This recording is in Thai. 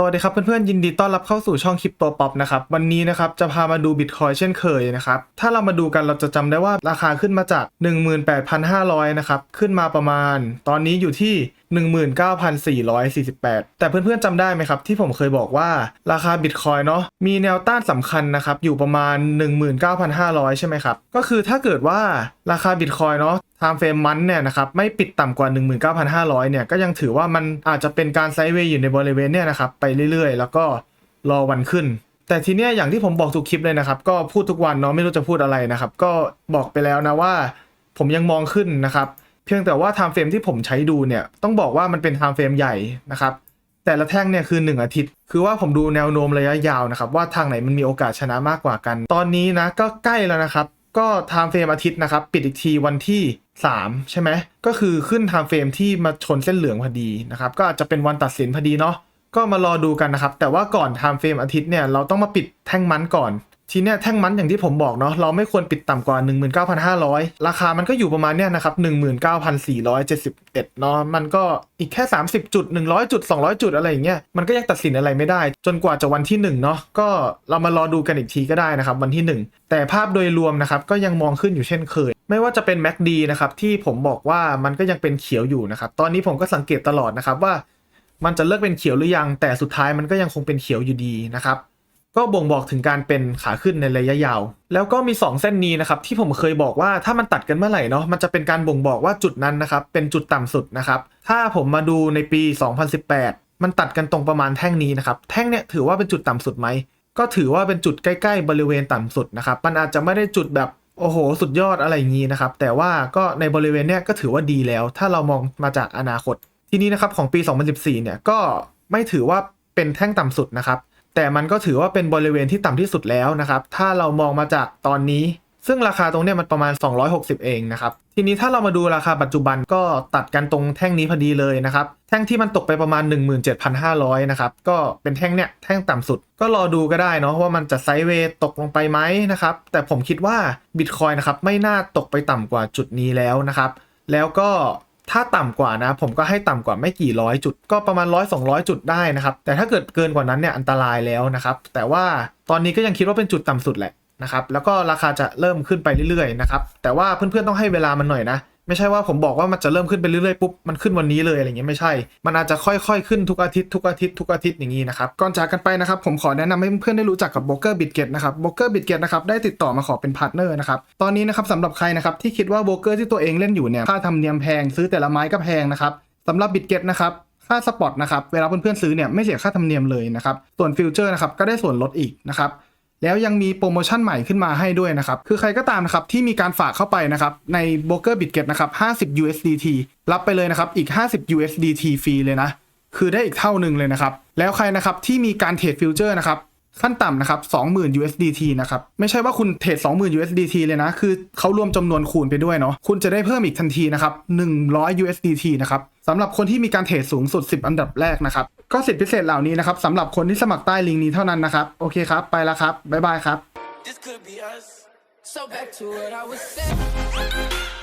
สวัสดีครับเพื่อนๆยินดีต้อนรับเข้าสู่ช่องคลิปตัวป๊อปนะครับวันนี้นะครับจะพามาดูบิตคอยเช่นเคยนะครับถ้าเรามาดูกันเราจะจำได้ว่าราคาขึ้นมาจาก 18,500 นะครับขึ้นมาประมาณ ตอนนี้อยู่ที่ 19,448 แต่เพื่อนๆจำได้ไหมครับ ที่ผมเคยบอกว่าราคาบิตคอยเนาะมีแนวต้านสำคัญนะครับ อยู่ประมาณ 19,500 ใช่ไหมครับ ก็คือถ้าเกิดว่าราคาบิตคอยเนาะ time frame มันเนี่ยนะครับไม่ปิดต่ำกว่า 19,500 เนี่ยก็ยังถือว่ามันอาจจะเป็นการไซด์เวย์อยู่ในบริเวณเนี่ยนะครับไปเรื่อยๆ แล้วก็รอวันขึ้น แต่ทีเนี้ยอย่างที่ผมบอกทุกคลิปเลยนะครับก็พูดทุกวันเนาะไม่รู้จะพูดอะไรนะครับก็บอกไปแล้วนะว่า ผมยังมองขึ้นนะครับ เพียงแต่ว่า time frame ที่ผมใช้ดูเนี่ยต้องบอกว่ามันเป็น time frame ใหญ่นะครับแต่ละแท่งเนี่ยคือ 1 อาทิตย์ คือว่าผมดูแนวโน้มระยะยาวนะครับว่าทางไหนมันมีโอกาสชนะมากกว่ากัน ตอนนี้นะก็ใกล้แล้วนะครับ ก็ time frame อาทิตย์นะครับปิดอีกทีวันที่ 3 ใช่ไหมก็คือขึ้น time frame ที่มาชนเส้นเหลืองพอดีนะครับก็อาจจะเป็นวันตัดสินพอดีเนาะก็มารอดูกันนะครับ แต่ว่าก่อน time frame อาทิตย์เนี่ยเราต้องมาปิดแท่งมันก่อน ทีเนี้ยแท่งมันอย่างที่ผมบอกเนาะเราไม่ควรปิดต่ำกว่า 19,500 ราคามันก็อยู่ประมาณเนี้ยนะครับ 19,471 เนาะมันก็อีกแค่ 30 จุด 100 จุด 200 จุดอะไรอย่างเงี้ยมันก็ยังตัดสินอะไรไม่ได้ จนกว่าจะวันที่ 1 เนาะก็เรามารอดูกันอีกทีก็ได้นะครับ วันที่ 1 แต่ภาพโดยรวมนะครับก็ยังมองขึ้นอยู่เช่นเคย ไม่ว่าจะเป็น MACD นะครับที่ผมบอกว่ามันก็ยังเป็นเขียวอยู่นะครับตอนนี้ผมก็สังเกตตลอดนะครับว่า มันจะเลิกเป็นเขียวหรือยัง แต่สุดท้ายมันก็ยังคงเป็นเขียวอยู่ดีนะครับ ก็บ่งบอกถึงการเป็นขาขึ้นในระยะยาว แล้วก็มี 2 เส้นนี้นะครับที่ผมเคยบอกว่าถ้ามันตัดกันเมื่อไหร่เนาะมันจะเป็นการบ่งบอกว่าจุดนั้นนะครับเป็นจุดต่ำสุดนะครับถ้าผมมาดูในปี 2018 มันตัดกันตรงประมาณแท่งนี้นะครับแท่งเนี่ยถือว่าเป็นจุดต่ำสุดไหมก็ถือว่าเป็นจุดใกล้ ๆ บริเวณต่ำสุดนะครับมันอาจจะไม่ได้จุดแบบโอ้โห สุดยอดอะไรอย่างนี้นะครับ แต่ว่าก็ในบริเวณเนี้ยก็ถือว่าดีแล้ว ถ้าเรามองมาจากอนาคต ทีนี้นะครับของปี 2014 เนี่ยก็ไม่ถือว่าเป็นแท่งต่ำสุดนะครับ แต่มันก็ถือว่าเป็นบริเวณที่ต่ำที่สุดแล้วนะครับ ถ้าเรามองมาจากตอนนี้ ซึ่งราคาตรงเนี้ยมันประมาณ 260 เองนะครับ ทีนี้ถ้าเรามาดูราคาปัจจุบันก็ตัดกันตรงแท่งนี้พอดีเลยนะครับ แท่งที่มันตกไปประมาณ 17,500 นะครับ ก็เป็นแท่งเนี้ยแท่งต่ำสุด ก็รอดูก็ได้เนาะว่ามันจะไซด์เวย์ตกลงไปไหมนะครับ แต่ผมคิดว่าบิตคอยนะครับไม่น่าตกไปต่ำกว่าจุดนี้แล้วนะครับ แล้วก็ ถ้าต่ำกว่านะ ผมก็ให้ต่ำกว่าไม่กี่ร้อยจุด ก็ประมาณร้อยสองร้อยจุดได้นะครับ แต่ถ้าเกิดเกินกว่านั้นเนี่ยอันตรายแล้วนะครับ แต่ว่าตอนนี้ก็ยังคิดว่าเป็นจุดต่ำสุดแหละนะครับ แล้วก็ราคาจะเริ่มขึ้นไปเรื่อยๆนะครับ แต่ว่าเพื่อนๆต้องให้เวลามันหน่อยนะ ไม่ใช่ว่าผมบอกว่ามันจะเริ่มขึ้นไปเรื่อยๆปุ๊บมันขึ้นวันนี้เลยอะไรเงี้ยไม่ใช่ มันอาจจะค่อยๆขึ้นทุกอาทิตย์ทุกอาทิตย์ทุกอาทิตย์อย่างนี้นะครับก่อนจากกันไปนะครับผมขอแนะนำให้เพื่อนๆได้รู้จักกับ b บ o เกอร์บิตเกตนะครับ b บ o เกอร์บิตเกตนะครับได้ติดต่อมาขอเป็นพาร์ทเนอร์นะครับตอนนี้นะครับสำหรับใครนะครับที่คิดว่าโบรกเกอร์ที่ตัวเองเล่นอยู่เนี่ยค่าธรรมเนียมแพงซื้อแต่ละไม้ก็แพงนะครับสำหรับบิตเกตนะครับค่าสปอตนะครับเวลาเพื่อนๆซื้อเนี่ยไม่เสียค่าธรรมเนียมเลยนะครับส่วนฟิวเจอร์นะครับก็ได้ส่วนลดอีกนะครับ แล้วยังมีโปรโมชั่นใหม่ขึ้นมาให้ด้วยนะครับ คือใครก็ตามนะครับที่มีการฝากเข้าไปนะครับในโบเกอร์บิตเก็ตนะครับ 50 USDT รับไปเลยนะครับอีก 50 USDT ฟรีเลยนะ คือได้อีกเท่าหนึ่งเลยนะครับ แล้วใครนะครับที่มีการเทรดฟิวเจอร์นะครับ ขั้นต่ำนะครับ20,000 USDT นะครับ ไม่ใช่ว่าคุณเทรด20,000 USDT เลยนะ คือเขารวมจำนวนคูณไปด้วยเนาะ คุณจะได้เพิ่มอีกทันทีนะครับ100 USDT นะครับสำหรับคนที่มีการเทรดสูงสุด 10 อันดับแรกนะครับ ก็สิทธิพิเศษเหล่านี้นะครับสำหรับคนที่สมัครใต้ลิงก์นี้เท่านั้นนะครับ โอเคครับ ไปแล้วครับ บ๊ายบายครับ This could be us. So back to what I was saying.